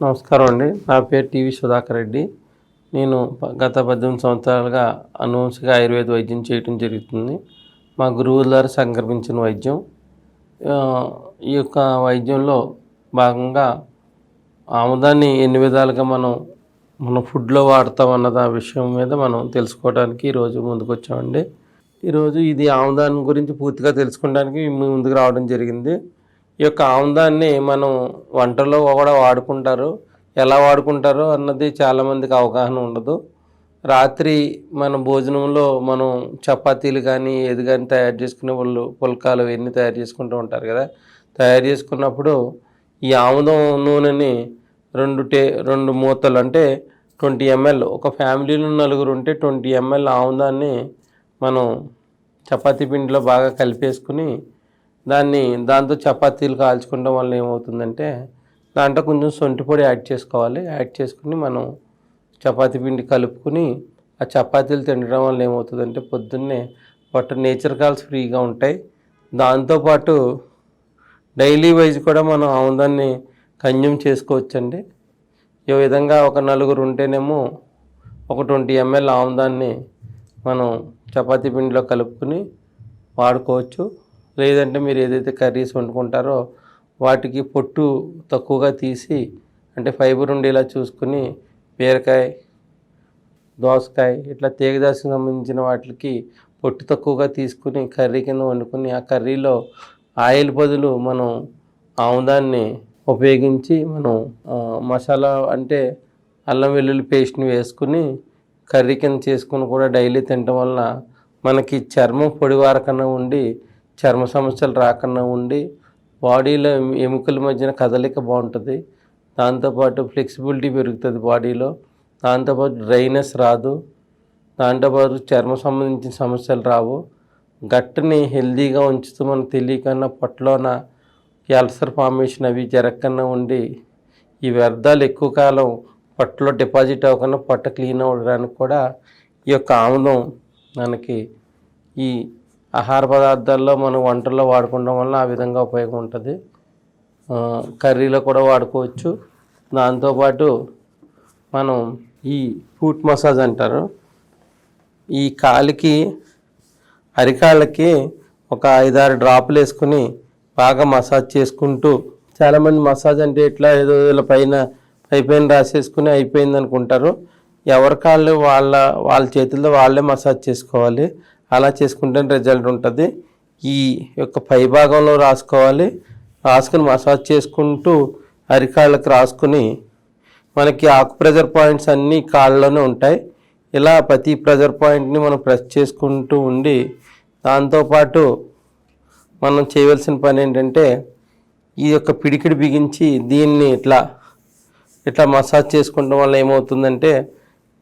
నమస్కారం అండి. నా పేరు టీవీ సుధాకర్ రెడ్డి. నేను గత పద్దెనిమిది సంవత్సరాలుగా అనువంశిక ఆయుర్వేద వైద్యం చేయటం జరుగుతుంది. మా గురువుల ద్వారా సంక్రమించిన వైద్యం. ఈ యొక్క వైద్యంలో భాగంగా ఆముదాన్ని ఎన్ని విధాలుగా మనం మన ఫుడ్లో వాడతాం అన్నది ఆ విషయం మీద మనం తెలుసుకోవడానికి ఈరోజు ముందుకు వచ్చామండి ఈరోజు ఇది ఆముదాన్ని గురించి పూర్తిగా తెలుసుకోవడానికి ముందుకు రావడం జరిగింది. ఈ యొక్క ఆముదాన్ని మనం వంటలో కూడా వాడుకుంటారు. ఎలా వాడుకుంటారో అన్నది చాలామందికి అవగాహన ఉండదు. రాత్రి మన భోజనంలో మనం చపాతీలు కానీ ఏది కానీ తయారు చేసుకునే వాళ్ళు పుల్కాలు ఇవన్నీ తయారు చేసుకుంటూ ఉంటారు కదా. తయారు చేసుకున్నప్పుడు ఈ ఆముదం నూనెని రెండు టే రెండు మూతలు అంటే ట్వంటీ ఎంఎల్ ఒక ఫ్యామిలీలో నలుగురు ఉంటే ట్వంటీ ఎంఎల్ ఆముదాన్ని మనం చపాతీ పిండిలో బాగా కలిపేసుకుని దాన్ని దాంతో చపాతీలు కాల్చుకోవడం వల్ల ఏమవుతుందంటే దాంట్లో కొంచెం సొంటి పొడి యాడ్ చేసుకోవాలి. యాడ్ చేసుకుని మనం చపాతీ పిండి కలుపుకుని ఆ చపాతీలు తినడం వల్ల ఏమవుతుందంటే పొద్దున్నే పొట్ట నేచర్ కాల్స్ ఫ్రీగా ఉంటాయి. దాంతోపాటు డైలీ వైజ్ కూడా మనం ఆముదాన్ని కన్జ్యూమ్ చేసుకోవచ్చండి. ఈ విధంగా ఒక నలుగురు ఉంటేనేమో ఒక ట్వంటీ ఎంఎల్ ఆముదాన్ని మనం చపాతీ పిండిలో కలుపుకుని వాడుకోవచ్చు. లేదంటే మీరు ఏదైతే కర్రీస్ వండుకుంటారో వాటికి పొట్టు తక్కువగా తీసి అంటే ఫైబర్ ఉండేలా చూసుకుని బీరకాయ దోసకాయ ఇట్లా తీగదాసుకు సంబంధించిన వాటికి పొట్టు తక్కువగా తీసుకుని కర్రీ కింద వండుకుని ఆ కర్రీలో ఆయిల్ బదులు మనం ఆముదాన్ని ఉపయోగించి మనం మసాలా అంటే అల్లం వెల్లుల్లి పేస్ట్ని వేసుకుని కర్రీ కింద చేసుకుని కూడా డైలీ తినటం వలన మనకి చర్మం పొడివారకన్నా ఉండి చర్మ సమస్యలు రాకుండా ఉండి బాడీలో ఎముకల మధ్యన కదలిక బాగుంటుంది. దాంతోపాటు ఫ్లెక్సిబిలిటీ పెరుగుతుంది బాడీలో. దాంతోపాటు డ్రైనెస్ రాదు. దాంతోపాటు చర్మ సంబంధించిన సమస్యలు రావు. గట్టుని హెల్దీగా ఉంచుతూ మనకు తెలియకన్నా పొట్టలోన ఈ అల్సర్ ఫార్మేషన్ అవి జరగకుండా ఉండి ఈ వ్యర్థాలు ఎక్కువ కాలం పొట్టలో డిపాజిట్ అవ్వకుండా పొట్ట క్లీన్ అవ్వడానికి కూడా ఈ యొక్క ఆముదం మనకి ఈ ఆహార పదార్థాల్లో మనం వంటల్లో వాడుకోవడం వల్ల ఆ విధంగా ఉపయోగం ఉంటుంది. కర్రీలో కూడా వాడుకోవచ్చు. దాంతోపాటు మనం ఈ ఫూట్ మసాజ్ అంటారు. ఈ కాలికి అరికాళ్ళకి ఒక ఐదారు డ్రాపులు వేసుకుని బాగా మసాజ్ చేసుకుంటూ చాలామంది మసాజ్ అంటే ఇట్లా ఏదో ఇలా పైన అయిపోయిన రాసేసుకుని అయిపోయింది అనుకుంటారు ఎవరి కాళ్ళు వాళ్ళ వాళ్ళ చేతుల్లో వాళ్ళే మసాజ్ చేసుకోవాలి. అలా చేసుకుంటే రిజల్ట్ ఉంటుంది. ఈ యొక్క పై భాగంలో రాసుకోవాలి. రాసుకుని మసాజ్ చేసుకుంటూ అరికాళ్ళకి రాసుకుని మనకి ఆకు ప్రెజర్ పాయింట్స్ అన్నీ కాళ్ళలోనే ఉంటాయి. ఇలా ప్రతి ప్రెజర్ పాయింట్ని మనం ప్రెస్ చేసుకుంటూ ఉండి దాంతోపాటు మనం చేయవలసిన పని ఏంటంటే ఈ యొక్క పిడికిడి బిగించి దీన్ని ఇట్లా ఇట్లా మసాజ్ చేసుకోవడం వల్ల ఏమవుతుందంటే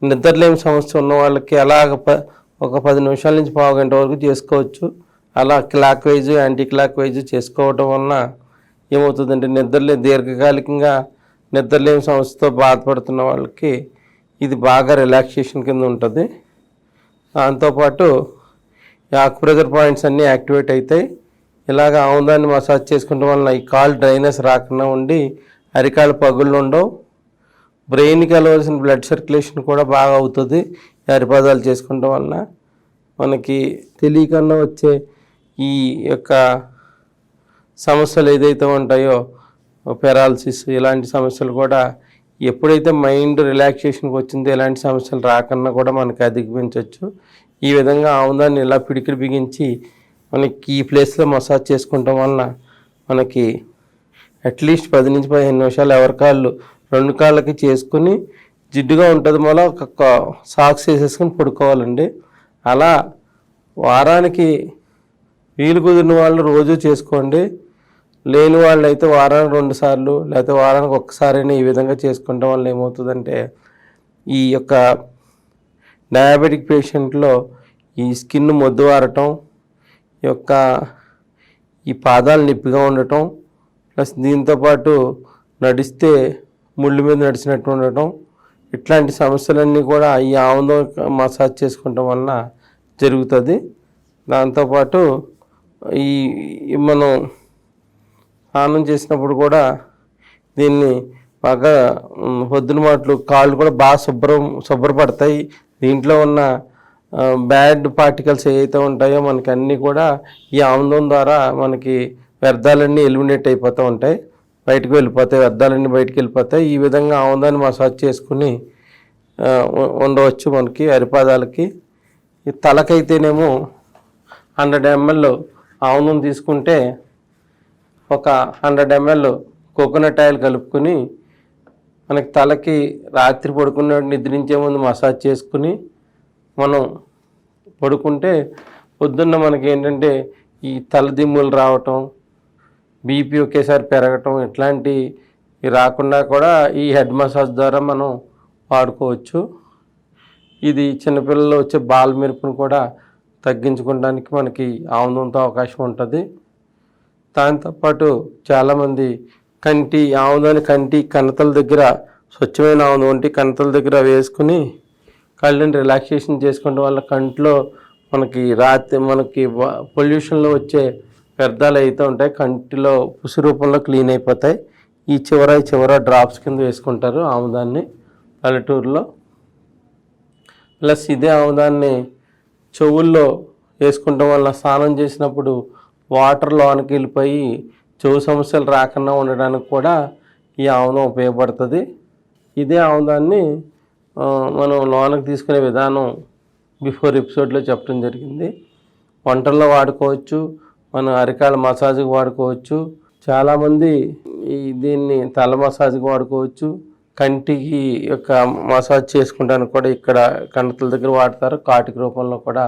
నిద్రలేని సమస్య ఉన్న వాళ్ళకి అలాగ ప ఒక పది నిమిషాల నుంచి పావు గంట వరకు చేసుకోవచ్చు. అలా clockwise anticlockwise చేసుకోవటం వలన ఏమవుతుందంటే నిద్రలే దీర్ఘకాలికంగా నిద్రలేని సమస్యతో బాధపడుతున్న వాళ్ళకి ఇది బాగా రిలాక్సేషన్ కింద ఉంటుంది. దాంతోపాటు ఆక్యుప్రెజర్ పాయింట్స్ అన్నీ యాక్టివేట్ అవుతాయి ఇలాగ ఆముదాన్ని మసాజ్ చేసుకోవడం వలన ఈ కాల్ డ్రైనెస్ రాకుండా ఉండి అరికాళ్ళ పగుళ్ళు ఉండవు. బ్రెయిన్కి వెళ్ళవలసిన బ్లడ్ సర్క్యులేషన్ కూడా బాగా అవుతుంది. ఈ చేసుకోవడం వలన మనకి తెలియకుండా వచ్చే ఈ యొక్క సమస్యలు ఏదైతే ఉంటాయో పెరాలసిస్ ఇలాంటి సమస్యలు కూడా ఎప్పుడైతే మైండ్ రిలాక్సేషన్కి వచ్చిందో ఇలాంటి సమస్యలు రాకన్నా కూడా మనకి అధిగమించవచ్చు ఈ విధంగా ఆముదాన్ని ఇలా పిడికిడి బిగించి మనకి ఈ ప్లేస్లో మసాజ్ చేసుకుంటాం వలన మనకి అట్లీస్ట్ పది నుంచి పదిహేను నిమిషాలు ఎవరి కాళ్ళు రెండు కాళ్ళకి చేసుకుని జిడ్డుగా ఉంటుంది మళ్ళీ ఒక సాక్స్ వేసేసుకొని పడుకోవాలండి. అలా వారానికి వీలు కుదిరిన వాళ్ళు రోజు చేసుకోండి. లేని వాళ్ళు అయితే వారానికి రెండు సార్లు లేకపోతే వారానికి ఒక్కసారైనా ఈ విధంగా చేసుకుంటాం వల్ల ఏమవుతుందంటే ఈ యొక్క డయాబెటిక్ పేషెంట్లో ఈ స్కిన్ మొద్దువారటం ఈ యొక్క ఈ పాదాలు నొప్పిగా ఉండటం ప్లస్ దీంతోపాటు నడిస్తే ముళ్ళు మీద నడిచినట్టు ఉండటం ఇట్లాంటి సమస్యలన్నీ కూడా ఈ ఆముదం మసాజ్ చేసుకోవటం వలన జరుగుతుంది. దాంతోపాటు ఈ ఈ మనం స్నానం చేసినప్పుడు కూడా దీన్ని బాగా పొద్దున మాటలు కాళ్ళు కూడా బాగా శుభ్రం శుభ్రపడతాయి. దీంట్లో ఉన్న బ్యాడ్ పార్టికల్స్ ఏవైతే ఉంటాయో మనకి అన్నీ కూడా ఈ ఆముదం ద్వారా మనకి వ్యర్థాలన్నీ ఎలిమినేట్ అయిపోతూ ఉంటాయి. బయటకు వెళ్ళిపోతాయి వ్యర్థాలన్నీ బయటకు వెళ్ళిపోతాయి. ఈ విధంగా ఆముదాన్ని మసాజ్ చేసుకుని ఉండవచ్చు మనకి అరిపాదాలకి ఈ తలకైతేనేమో హండ్రెడ్ ఎంఎల్ ఆముదం తీసుకుంటే ఒక హండ్రెడ్ ఎంఎల్ కోకోనట్ ఆయిల్ కలుపుకొని మనకి తలకి రాత్రి పడుకున్న నిద్రించే ముందు మసాజ్ చేసుకుని మనం పడుకుంటే పొద్దున్న మనకి ఏంటంటే ఈ తలదిమ్ములు రావటం బీపీ ఒకేసారి పెరగటం ఇట్లాంటి రాకుండా కూడా ఈ హెడ్ మసాజ్ ద్వారా మనం వాడుకోవచ్చు. ఇది చిన్నపిల్లలు వచ్చే బాల్ మెరుపును కూడా తగ్గించుకోవడానికి మనకి ఆముదంతో అవకాశం ఉంటుంది. దాంతోపాటు చాలామంది కంటి ఆముదాని కంటి కణతల దగ్గర స్వచ్ఛమైన ఆముదం వంటి కణతల దగ్గర వేసుకుని కళ్ళని రిలాక్సేషన్ చేసుకోవడం వల్ల కంట్లో మనకి రాత్రి మనకి పొల్యూషన్లో వచ్చే వ్యర్థాలు అయితే ఉంటాయి కంటిలో పుసి రూపంలో క్లీన్ అయిపోతాయి. ఈ చివర ఈ చివర డ్రాప్స్ కింద వేసుకుంటారు ఆముదాన్ని పల్లెటూరులో. ప్లస్ ఇదే ఆముదాన్ని చెవుల్లో వేసుకుంటాం వల్ల స్నానం చేసినప్పుడు వాటర్ లోనికి వెళ్ళిపోయి చెవు సమస్యలు రాకుండా ఉండడానికి కూడా ఈ ఆముదం ఉపయోగపడుతుంది. ఇదే ఆముదాన్ని మనం లోనకి తీసుకునే విధానం బిఫోర్ ఎపిసోడ్లో చెప్పడం జరిగింది. వంటల్లో వాడుకోవచ్చు మనం అరికాల మసాజ్కి వాడుకోవచ్చు. చాలామంది ఈ దీన్ని తల మసాజ్కి వాడుకోవచ్చు. కంటికి యొక్క మసాజ్ చేసుకుంటానికి కూడా ఇక్కడ కణతల దగ్గర వాడతారు. కాటిక రూపంలో కూడా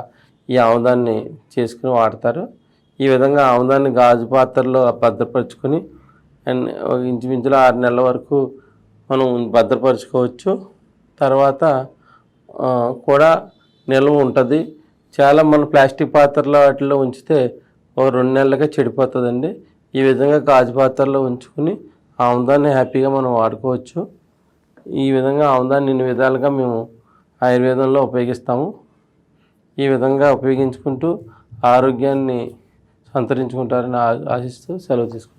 ఈ ఆముదాన్ని చేసుకుని వాడతారు. ఈ విధంగా ఆముదాన్ని గాజు పాత్రలో భద్రపరుచుకొని అండ్ ఇంచుమించులో ఆరు నెలల వరకు మనం భద్రపరచుకోవచ్చు. తర్వాత కూడా నిల్వ ఉంటుంది. చాలా మన ప్లాస్టిక్ పాత్రలో వాటిలో ఉంచితే ఒక రెండు నెలలకే చెడిపోతుందండి. ఈ విధంగా గాజు పాత్రలో ఉంచుకుని ఆముదాన్ని హ్యాపీగా మనం వాడుకోవచ్చు. ఈ విధంగా ఆముదాన్ని ఇన్ని విధాలుగా మేము ఆయుర్వేదంలో ఉపయోగిస్తాము. ఈ విధంగా ఉపయోగించుకుంటూ ఆరోగ్యాన్ని సంతరించుకుంటారని ఆశిస్తూ సెలవు తీసుకుంటాం